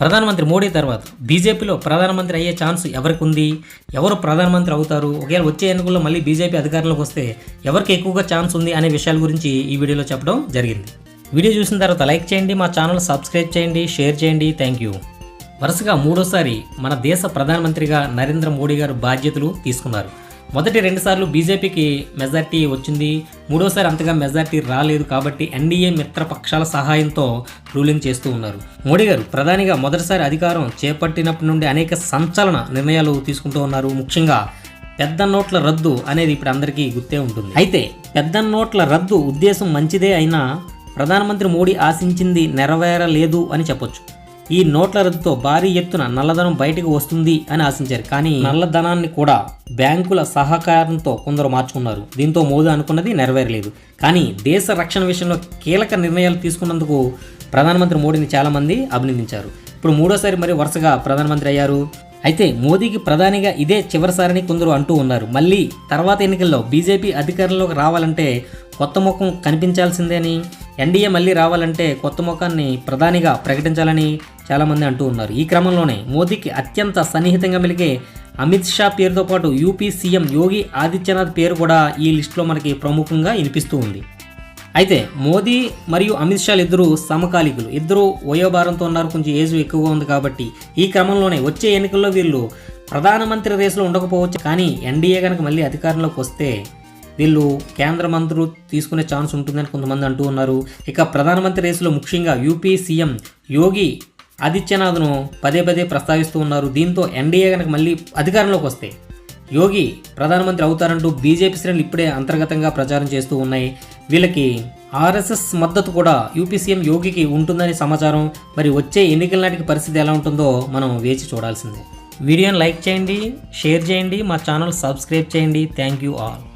ప్రధానమంత్రి మోడీ తర్వాత బీజేపీలో ప్రధానమంత్రి అయ్యే ఛాన్స్ ఎవరికి ఉంది ఎవరు ప్రధానమంత్రి అవుతారు? ఒకవేళ వచ్చే ఎన్నికల్లో మళ్ళీ బీజేపీ అధికారంలోకి వస్తే ఎవరికి ఎక్కువగా ఛాన్స్ ఉంది అనే విషయాల గురించి ఈ వీడియోలో చెప్పడం జరిగింది. వీడియో చూసిన తర్వాత లైక్ చేయండి మా ఛానల్ సబ్స్క్రైబ్ చేయండి షేర్ చేయండి. Thank you. వరుసగా మూడోసారి మన దేశ ప్రధానమంత్రిగా నరేంద్ర మోడీ గారు బాధ్యతలు తీసుకున్నారు. మొదటి రెండుసార్లు బీజేపీకి మెజార్టీ వచ్చింది. మూడోసారి అంతగా మెజార్టీ రాలేదు కాబట్టి ఎన్డీఏ మిత్రపక్షాల సహాయంతో రూలింగ్ చేస్తూ ఉన్నారు. మోడీ గారు ప్రధానిగా మొదటిసారి అధికారం చేపట్టినప్పటి నుండి అనేక సంచలన నిర్ణయాలు తీసుకుంటూ ఉన్నారు. ముఖ్యంగా పెద్ద నోట్ల రద్దు అనేది ఇప్పుడు అందరికీ గుర్తే ఉంటుంది. అయితే పెద్ద నోట్ల రద్దు ఉద్దేశం మంచిదే అయినా ప్రధానమంత్రి మోడీ ఆశించింది నెరవేరలేదు అని చెప్పొచ్చు. ఈ నోట్ల రద్దుతో భారీ ఎత్తున నల్లధనం బయటకు వస్తుంది అని ఆశించారు. కానీ నల్లధనాన్ని కూడా బ్యాంకుల సహకారంతో కొందరు మార్చుకున్నారు. దీంతో మోదీ అనుకున్నది నెరవేరలేదు. కానీ దేశ రక్షణ విషయంలో కీలక నిర్ణయాలు తీసుకున్నందుకు ప్రధానమంత్రి మోడీని చాలామంది అభినందించారు. ఇప్పుడు మూడోసారి మరి వరుసగా ప్రధానమంత్రి అయ్యారు. అయితే మోదీకి ప్రధానిగా ఇదే చివరిసారని కొందరు అంటూ ఉన్నారు. మళ్ళీ తర్వాత ఎన్నికల్లో బీజేపీ అధికారంలోకి రావాలంటే కొత్త ముఖం కనిపించాల్సిందే అని ఎన్డీఏ మళ్ళీ రావాలంటే కొత్త ముఖాన్ని ప్రధానిగా ప్రకటించాలని చాలామంది అంటూ ఉన్నారు. ఈ క్రమంలోనే మోదీకి అత్యంత సన్నిహితంగా మెలిగే అమిత్ షా పేరుతో పాటు యూపీ సీఎం యోగి ఆదిత్యనాథ్ పేరు కూడా ఈ లిస్టులో మనకి ప్రముఖంగా వినిపిస్తూ ఉంది. అయితే మోదీ మరియు అమిత్ షాలు ఇద్దరు సమకాలీకులు. ఇద్దరు వయోభారంతో ఉన్నారు. కొంచెం ఏజ్ ఎక్కువగా ఉంది కాబట్టి ఈ క్రమంలోనే వచ్చే ఎన్నికల్లో వీళ్ళు ప్రధానమంత్రి రేసులో ఉండకపోవచ్చు. కానీ ఎన్డీఏ కనుక మళ్ళీ అధికారంలోకి వస్తే వీళ్ళు కేంద్ర మంత్రులు తీసుకునే ఛాన్స్ ఉంటుందని కొంతమంది అంటూ ఉన్నారు. ఇక ప్రధానమంత్రి రేసులో ముఖ్యంగా యూపీ సీఎం యోగి ఆదిత్యనాథ్ను పదే పదే ప్రస్తావిస్తూ ఉన్నారు. దీంతో ఎన్డీఏ కనుక మళ్ళీ అధికారంలోకి వస్తే యోగి ప్రధానమంత్రి అవుతారంటూ బీజేపీ శ్రేణులు ఇప్పుడే అంతర్గతంగా ప్రచారం చేస్తూ ఉన్నాయి. వీళ్ళకి ఆర్ఎస్ఎస్ మద్దతు కూడా యూపీ సీఎం యోగికి ఉంటుందని సమాచారం. మరి వచ్చే ఎన్నికల నాటికి పరిస్థితి ఎలా ఉంటుందో మనం వేచి చూడాల్సిందే. వీడియోని లైక్ చేయండి షేర్ చేయండి మా ఛానల్ సబ్స్క్రైబ్ చేయండి. Thank you all.